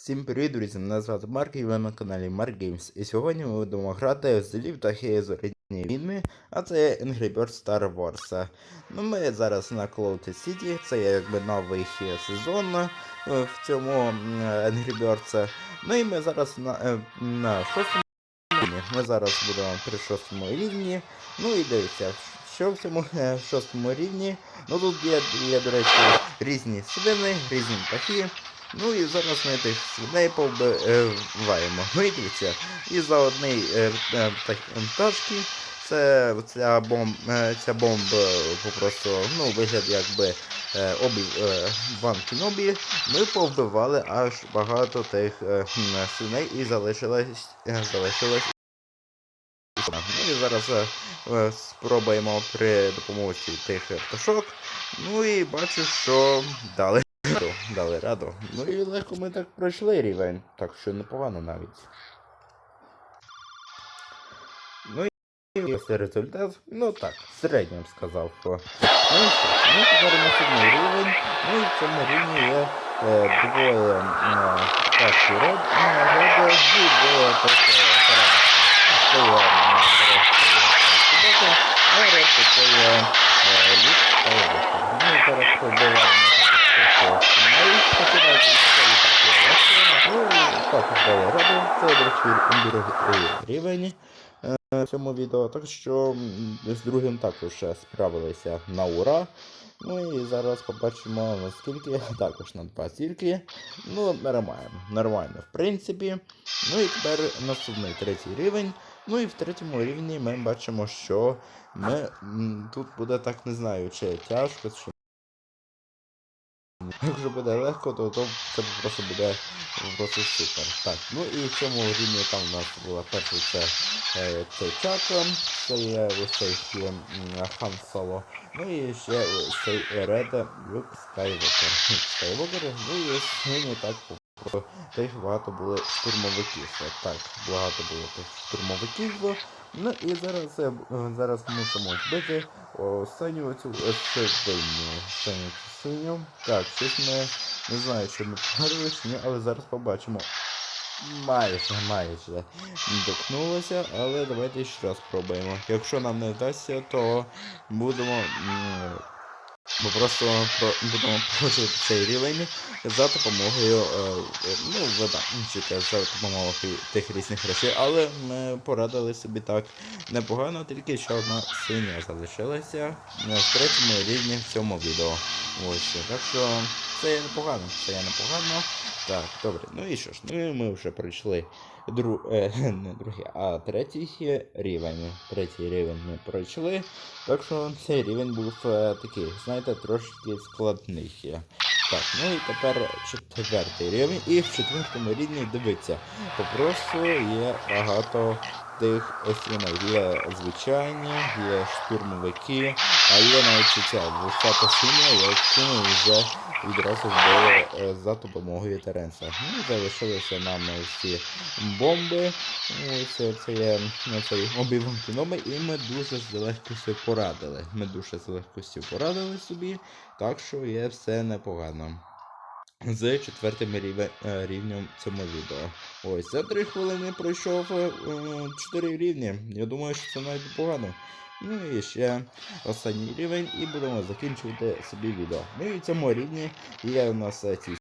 Всім привіт, друзі! Мене звати Марк і ви на каналі Mark Games. І сьогодні ми будемо грати в злі птахи зоряні війни, а це Angry Birds Star Wars. Ну, ми зараз на Cloud City, це якби новий сезон е, в цьому Angry Birds. Ну і ми зараз на, е, на шостому рівні. Ми зараз будемо при шостому рівні. Ну і дивіться, що в цьому е, шостому рівні. Ну тут є, є, до речі, різні свини, різні птахи. Ну і зараз ми тих свиней повбиваємо. Ну дивіться, і за одний е, е, пташки це ця бомб, е, ця бомба попросту, ну, вигляд якби обі, банки нобі. Ми повбивали аж багато тих свиней і залишилось, залишилось. Ну і зараз е, спробуємо при допомозі тих пташок. Ну і бачу, що дали раду. Дали раду. Ну і легко ми так пройшли рівень, так що непогано навіть. Ну і ось результат, ну так, в середньому сказав. Ну і що, ну тепер наступний рівень. Ну і в цьому рівні є е, двоє е, перші род, роди і двоє е, е, та левика. Ну зараз побиваємо Ну і починається все і так є. Ну і також дали раду. Це, до речі, рівень е, в цьому відео. Так що з другим також е, справилися на ура. Ну і зараз побачимо наскільки також на два стільки. Ну, нормально, нормально, в принципі. Ну і тепер наступний третій рівень. Ну і в третьому рівні ми бачимо, що ми тут буде так не знаю, чи тяжко, чи Якщо буде легко, то, то це просто буде просто супер. Так, ну і в цьому рівні там у нас була перша це цей Чакра, це є ось цей м, Хан Соло. Ну і ще цей Ред Люк Скайвокер. Скайвокер, ну і сьогодні так тих багато було штурмовиків. Так, багато було тих штурмовиків. Ну і зараз, е, зараз мусимо збити останню оцю е, свиню. Останню цю. Так, щось ми не знаю, що ми погорили але зараз побачимо. Майже, майже докнулося, але давайте ще раз спробуємо. Якщо нам не вдасться, то будемо. Ми просто про, будемо проходити цей рівень за допомогою е, е, ну, виданчика, за допомогою тих різних речей, але ми порадили собі так непогано, тільки ще одна свиня залишилася в третьому рівні в цьому відео. Ось, так що це є непогано, це є непогано. Так, добре, ну і що ж, ну і ми вже пройшли дру... е, не другий, а третій рівень. Третій рівень ми пройшли. Так що цей рівень був е, такий, знаєте, трошки складний. Так, ну і тепер четвертий рівень. І в четвертому рівні дивіться, попросту є багато тих свиней. Є звичайні, є штурмовики, а є навіть ця висока свиня, яку вже відразу вбили е, за допомогою Теренса. Ну, залишилися нам всі бомби. Ось це є цей обіван кіноми, і ми дуже з легкістю порадили. Ми дуже з легкістю порадили собі, так що є все непогано. З четвертим ріве- е, рівнем цьому відео. Ось за 3 хвилини пройшов 4 рівні. Я думаю, що це навіть непогано. Ну і ще останній рівень, і будемо закінчувати собі відео. Ну і в цьому рівні є у нас е, ці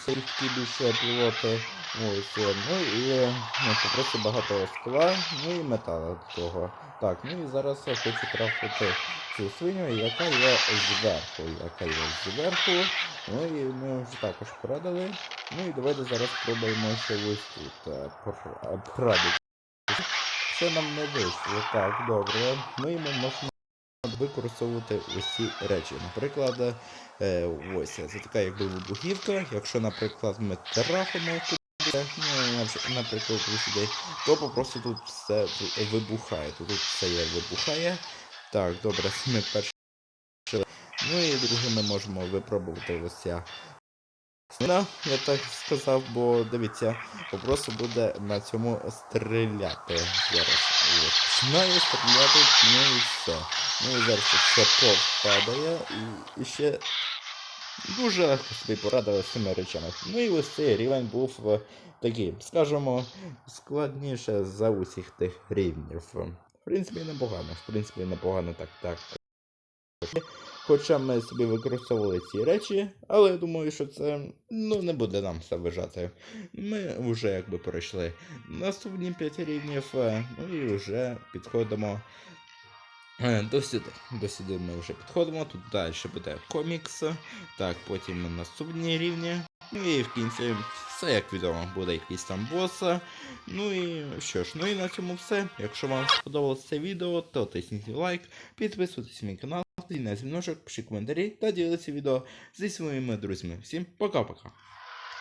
сільські більше пілоти. Ось, е, ну і ну, просто багато скла, ну і металу такого. Так, ну і зараз я хочу крафтити цю свиню, яка є зверху, яка є зверху. Ну і ми вже також порадили. Ну і давайте зараз спробуємо ще ось тут е, порадити. Це нам не вийшло. Так, добре. Ми можемо використовувати усі речі. Наприклад, е, ось це така якби вибухівка. Якщо, наприклад, ми трафимо туди, ну, наприклад, сюди, то просто тут все вибухає. Тут все є вибухає. Так, добре, ми перше. Ну і друге ми можемо випробувати ось ця я так сказав, бо дивіться, просто буде на цьому стріляти зараз. Ось. Стріляти, ну і все. Ну і зараз це попадає і, і ще дуже собі порадили з цими речами. Ну і ось цей рівень був е, такий, скажімо, складніше за усіх тих рівнів. В принципі, непогано, в принципі, непогано так, так. Хоча ми собі використовували ці речі, але я думаю, що це ну, не буде нам заважати. Ми вже якби пройшли наступні 5 рівнів, е, ну і вже підходимо е, до сюди. До сюди ми вже підходимо. Тут далі буде комікс, так, потім наступні рівні. Ну і в кінці все як відомо, буде якийсь там бос. Ну і що ж, ну і на цьому все. Якщо вам сподобалось це відео, то тисніть лайк, підписуйтесь на мій канал, дзвіночок, пишіть коментарі та діліться відео зі своїми друзями. Всім пока-пока.